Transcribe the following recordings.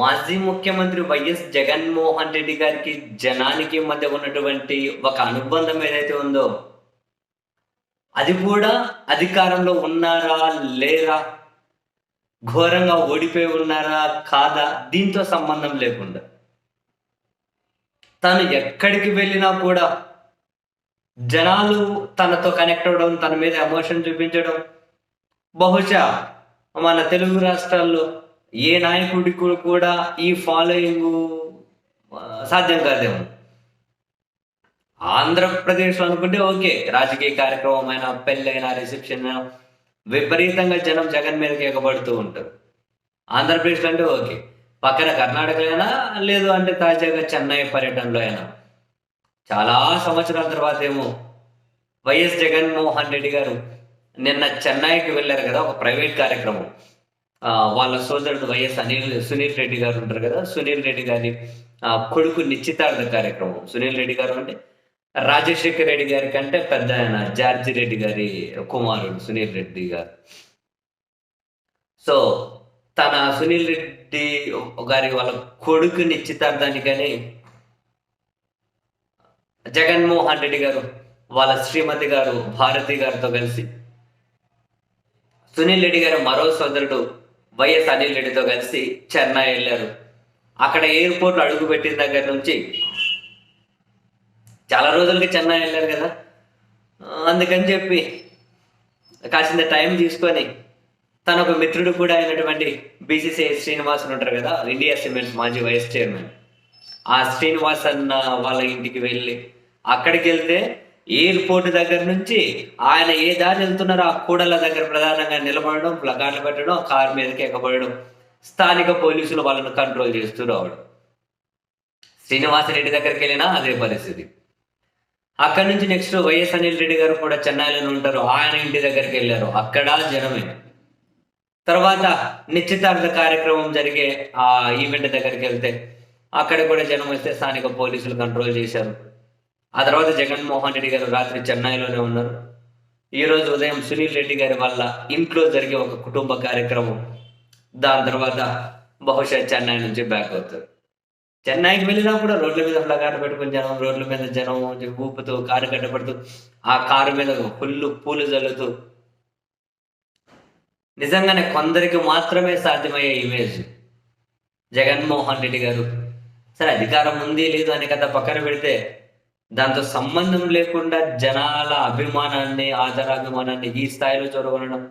మాజీ ముఖ్యమంత్రి వైఎస్ జగన్మోహన్ రెడ్డి గారికి జనానికి మధ్య ఉన్నటువంటి ఒక అనుబంధం ఏదైతే ఉందో అది కూడా అధికారంలో ఉన్నారా లేరా? ఘోరంగా ఓడిపోయి ఉన్నారా కాదా? దీంతో సంబంధం లేకుండా. తను ఎక్కడికి వెళ్ళినా కూడా జనాలు తనతో కనెక్ట్ అవ్వడం తన మీద ఎమోషన్ చూపించడం బహుశా మన తెలుగు రాష్ట్రాల్లో ఏ నాయకుడికి కూడా ఈ ఫాలోయింగ్ సాధ్యం కాదేమో. ఆంధ్రప్రదేశ్లో అనుకుంటే ఓకే రాజకీయ కార్యక్రమం అయినా పెళ్ళైనా రిసెప్షన్ అయినా విపరీతంగా జనం జగన్ మీదకి ఎగబడుతూ ఉంటారు. ఆంధ్రప్రదేశ్లో అంటే ఓకే. పక్కన కర్ణాటకలో అయినా లేదు అంటే తాజాగా చెన్నై పర్యటనలో అయినా. చాలా సంవత్సరాల తర్వాత ఏమో వైఎస్ జగన్మోహన్ రెడ్డి గారు నిన్న చెన్నైకి వెళ్ళారు కదా ఒక ప్రైవేట్ కార్యక్రమం. వాళ్ళ సోదరుడు వైఎస్ అనిల్ సునీల్ రెడ్డి గారు ఉంటారు కదా సునీల్ రెడ్డి గారి ఆ, కొడుకు నిశ్చితార్థ కార్యక్రమం. సునీల్ రెడ్డి గారు అంటే రాజశేఖర్ రెడ్డి గారి కంటే పెద్ద ఆయన జార్జి రెడ్డి గారి కుమారుడు సునీల్ రెడ్డి గారు. సో తన సునీల్ రెడ్డి గారి వాళ్ళ కొడుకు నిశ్చితార్థానికని జగన్మోహన్ రెడ్డి గారు వాళ్ళ శ్రీమతి గారు భారతి గారితో కలిసి సునీల్ రెడ్డి గారు మరో సోదరుడు వైఎస్ అనిల్ రెడ్డితో కలిసి చెన్నై వెళ్ళారు. అక్కడ ఎయిర్పోర్ట్ అడుగు పెట్టిన దగ్గర నుంచి చాలా రోజులకి చెన్నై వెళ్ళారు కదా. అందుకని చెప్పి కాసింత టైం తీసుకొని తన ఒక మిత్రుడు కూడా అయినటువంటి బీసీసీఐ శ్రీనివాస్ ఉంటారు కదా ఇండియా సిమెంట్స్ మాజీ వైస్ చైర్మన్. ఆ శ్రీనివాస్ అన్న వాళ్ళ ఇంటికి వెళ్ళి అక్కడికి వెళ్తే ఎయిర్పోర్ట్ దగ్గర నుంచి ఆయన ఏ దారి వెళ్తున్నారో ఆ కూడల దగ్గర ప్రధానంగా నిలబడడం ప్లగార్లు పెట్టడం కారు మీదకి ఎక్కబడడం స్థానిక పోలీసులు వాళ్ళను కంట్రోల్ చేస్తూ రావడం శ్రీనివాసరెడ్డి దగ్గరికి వెళ్ళినా అదే పరిస్థితి. అక్కడి నుంచి నెక్స్ట్ వైఎస్ అనిల్ రెడ్డి గారు కూడా చెన్నైలోనే ఉంటారు. ఆయన ఇంటి దగ్గరికి వెళ్ళారు. అక్కడ జనమే. తర్వాత నిశ్చితార్థ కార్యక్రమం జరిగే ఆ ఈవెంట్ దగ్గరికి వెళ్తే అక్కడ కూడా జనం వస్తే స్థానిక పోలీసులు కంట్రోల్ చేశారు. ఆ తర్వాత జగన్మోహన్ రెడ్డి గారు రాత్రి చెన్నైలోనే ఉన్నారు. ఈ రోజు ఉదయం సునీల్ రెడ్డి గారి వల్ల ఇంట్లో జరిగే ఒక కుటుంబ కార్యక్రమం దాని తర్వాత బహుశా చెన్నై నుంచి బ్యాక్ అవుతారు చెన్నైకి వెళ్ళినా కూడా రోడ్ల మీద ఫ్లగాట పెట్టుకుని జనం రోడ్ల మీద జనం ఊపుతూ కారు కట్టబడుతూ ఆ కారు మీద ఫుల్ పూలు జల్లుతూ నిజంగానే కొందరికి మాత్రమే సాధ్యమయ్యే ఇమేజ్ జగన్మోహన్ రెడ్డి గారు. సరే అధికారం ఉంది లేదు అనే కథ పక్కన పెడితే దాంతో సంబంధం లేకుండా జనాల అభిమానాన్ని ఆదరాభిమానాన్ని ఈ స్థాయిలో చూడగలడం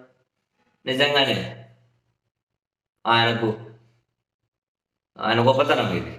నిజంగానే ఆయనకు ఆయన గొప్పతనం ఇది.